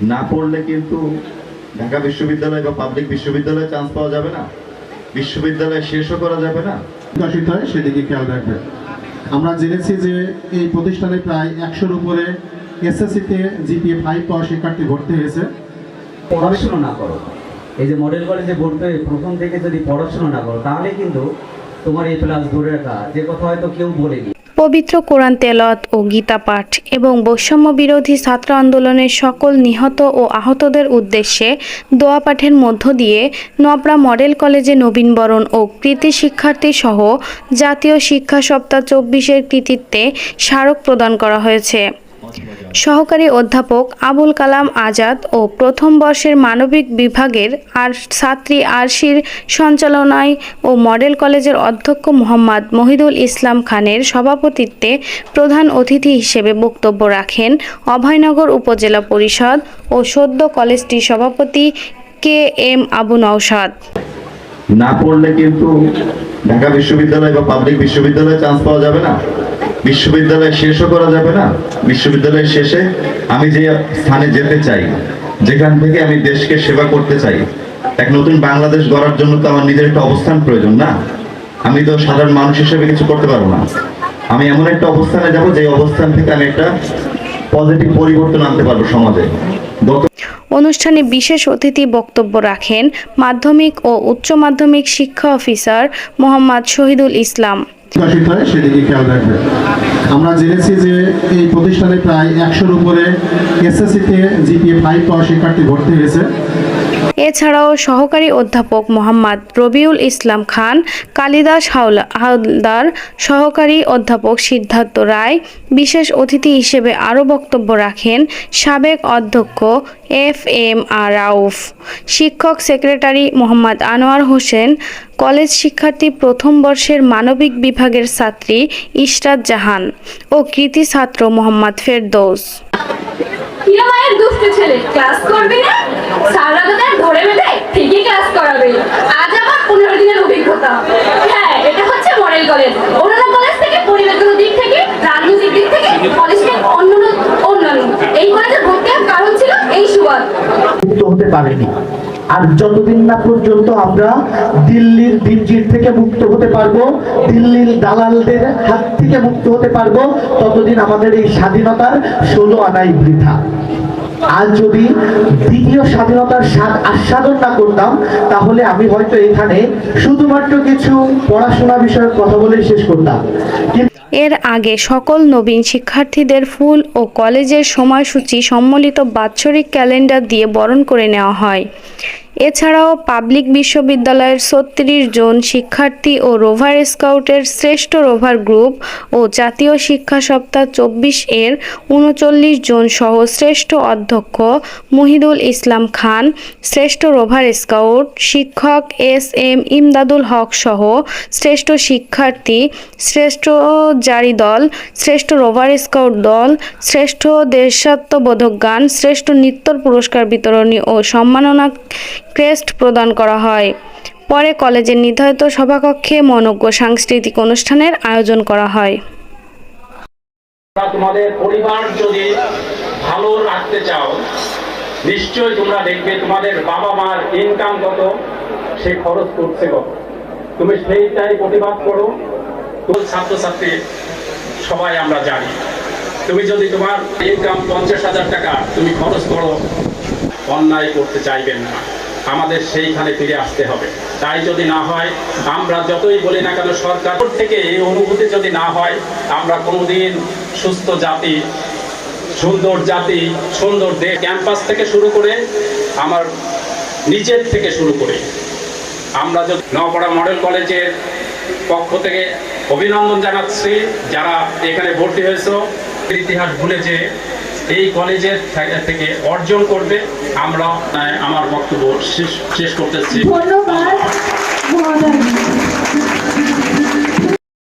না পড়লে কিন্তু ঢাকা বিশ্ববিদ্যালয় বা পাবলিক বিশ্ববিদ্যালয়ে চান্স পাওয়া যাবে না। বিশ্ববিদ্যালয় শেষও করা যাবে না। বিকশিত হয় সেদিকে খেয়াল রাখবেন। আমরা জেনেছি যে এই প্রতিষ্ঠানে প্রায় একশোর উপরে এসএসসিতে জিপিএ ফাইভ পাওয়া শিক্ষার্থী ভর্তি হয়েছে। পড়াশুনো না করো। এই যে মডেল কলেজে ভর্তি হয়ে প্রথম থেকে যদি পড়াশুনো না করো তাহলে কিন্তু তোমার এই প্লাস ধরে রাখা যে কথা হয়তো কেউ বলেনি। পবিত্র কোরআন তেলত ও গীতা পাঠ এবং বৈষম্য বিরোধী ছাত্র আন্দোলনের সকল নিহত ও আহতদের উদ্দেশ্যে দোয়া পাঠের মধ্য দিয়ে নবরা মডেল কলেজে নবীনবরণ ও কৃতি শিক্ষার্থী সহ জাতীয় শিক্ষা সপ্তাহ চব্বিশের কৃতিত্বে স্মারক প্রদান করা হয়েছে। সহকারী অধ্যাপক আবুল কালাম আজাদ ও প্রথম বর্ষের মানবিক বিভাগের আর ছাত্রী আরশির সঞ্চালনায় ও মডেল কলেজের অধ্যক্ষ মোহাম্মদ মহিদুল ইসলাম খানের সভাপতিত্বে প্রধান অতিথি হিসেবে বক্তব্য রাখেন অভয়নগর উপজেলা পরিষদ ও সদ্য কলেজটির সভাপতি কে এম আবু নওশাদ। না পড়লে কিন্তু ঢাকা বিশ্ববিদ্যালয় বা পাবলিক বিশ্ববিদ্যালয়ে চান্স পাওয়া যাবে না। বিশ্ববিদ্যালয় শেষও করা যাবে না? বিশ্ববিদ্যালয়ের শেষে আমি যে স্থানে যেতে চাই, যেখান থেকে আমি দেশকে সেবা করতে চাই, এক নতুন বাংলাদেশ গড়ার জন্য তো আমার নিজের একটা অবস্থান প্রয়োজন না? আমি তো সাধারণ মানুষ হিসেবে কিছু করতে পারব না। আমি এমন একটা অবস্থানে যাব যে অবস্থান থেকে আমি একটা পজিটিভ পরিবর্তন আনতে পারব সমাজে। অনুষ্ঠানে বিশেষ অতিথি বক্তব্য রাখেন মাধ্যমিক ও উচ্চ মাধ্যমিক শিক্ষা অফিসার মোহাম্মদ শহীদুল ইসলাম। বিকশিত হয় সেদিকে খেয়াল রাখবে। আমরা জেনেছি যে এই প্রতিষ্ঠানে প্রায় একশোর উপরে এসএসসিতে জিপিএ ফাইভ পাওয়া শিক্ষার্থী ভর্তি হয়েছে। এছাড়াও সহকারী অধ্যাপক মোহাম্মদ রবিউল ইসলাম খান, কালিদাস হাওলা সহকারী অধ্যাপক সিদ্ধার্থ রায়, বিশেষ অতিথি হিসেবে আরও বক্তব্য রাখেন সাবেক অধ্যক্ষ এফ এম আর রাউফ। শিক্ষক সেক্রেটারি মোহাম্মদ আনোয়ার হোসেন, কলেজ শিক্ষার্থী প্রথম বর্ষের মানবিক বিভাগের ছাত্রী ইশরাত জাহান ও কৃতি ছাত্র মোহাম্মদ ফেরদৌস। ছেলে? ক্লাস করবি না? ধরে বেঁধে ঠিকই ক্লাস করাবে। আজ আবার পনেরো দিনের অভিজ্ঞতা। হ্যাঁ এটা হচ্ছে মডেল কলেজ অন্যান্য কলেজ থেকে, পরিবেশগত দিক থেকে, রাজনৈতিক দিক থেকে কলেজটা অন্য অন্যান্য এই ভর্তি কারণ ছিল এই সুবাদ। হতে পারেনি। আর যতদিন না পর্যন্ত আমরা দিল্লির দিনজির থেকে মুক্ত হতে পারব, দিল্লির দালালদের হাত থেকে মুক্ত হতে পারব, ততদিন আমাদের এই স্বাধীনতার ষোলো আনাই বৃথা। আজ যদি দ্বিতীয় স্বাধীনতার স্বাদ আস্বাদন না করতাম, তাহলে আমি হয়তো এখানে শুধুমাত্র কিছু পড়াশোনা বিষয়ক কথা বলে শেষ করতাম। এর আগে সকল নবীন শিক্ষার্থীদের ফুল ও কলেজের সময়সূচি সম্মিলিত বাৎসরিক ক্যালেন্ডার দিয়ে বরণ করে নেওয়া হয়। এছাড়াও পাবলিক বিশ্ববিদ্যালয়ের ছত্রিশ জন শিক্ষার্থী ও রোভার স্কাউটের শ্রেষ্ঠ রোভার গ্রুপ ও জাতীয় শিক্ষা সপ্তাহ চব্বিশ এর উনচল্লিশ জন সহ শ্রেষ্ঠ অধ্যক্ষ মুহিদুল ইসলাম খান, শ্রেষ্ঠ রোভার স্কাউট শিক্ষক এস এম ইমদাদুল হক সহ শ্রেষ্ঠ শিক্ষার্থী, শ্রেষ্ঠ জারি দল, শ্রেষ্ঠ রোভার স্কাউট দল, শ্রেষ্ঠ দেশাত্মবোধক গান, শ্রেষ্ঠ নৃত্যর পুরস্কার বিতরণী ও সম্মাননা ক্রেস্ট প্রদান করা হয়। পরে কলেজের নির্ধারিত সভাকক্ষে মনজ্ঞ সাংস্কৃতিক অনুষ্ঠানের আয়োজন করা হয়। তোমাদের পরিবার যদি ভালো রাখতে চাও, নিশ্চয়ই তোমরা দেখবে তোমাদের বাবা মার ইনকাম কত, সে খরচ করছে কত। তুমি সেইটাই প্রতিবাদ করো। তোর ছাত্রছাত্রী, সবাই আমরা জানি। তুমি যদি তোমার ইনকাম পঞ্চাশ হাজার টাকা তুমি খরচ করো, অন্যায় করতে চাইবেন না। আমাদের সেইখানে ফিরে আসতে হবে। তাই যদি না হয়, আমরা যতই বলি না কেন, সরকার থেকে এই অনুভূতি যদি না হয়, আমরা কোনোদিন সুস্থ জাতি, সুন্দর জাতি, সুন্দর দেশ, ক্যাম্পাস থেকে শুরু করে, আমার নিজের থেকে শুরু করে, আমরা যদি নওপাড়া মডেল কলেজের পক্ষ থেকে অভিনন্দন জানাচ্ছি, যারা এখানে ভর্তি হয়েছে ইতিহাস ভুলে যে এই কলেজের থেকে অর্জন করবে। আমরা আমার বক্তব্য শেষ শেষ করতেছি। ধন্যবাদ।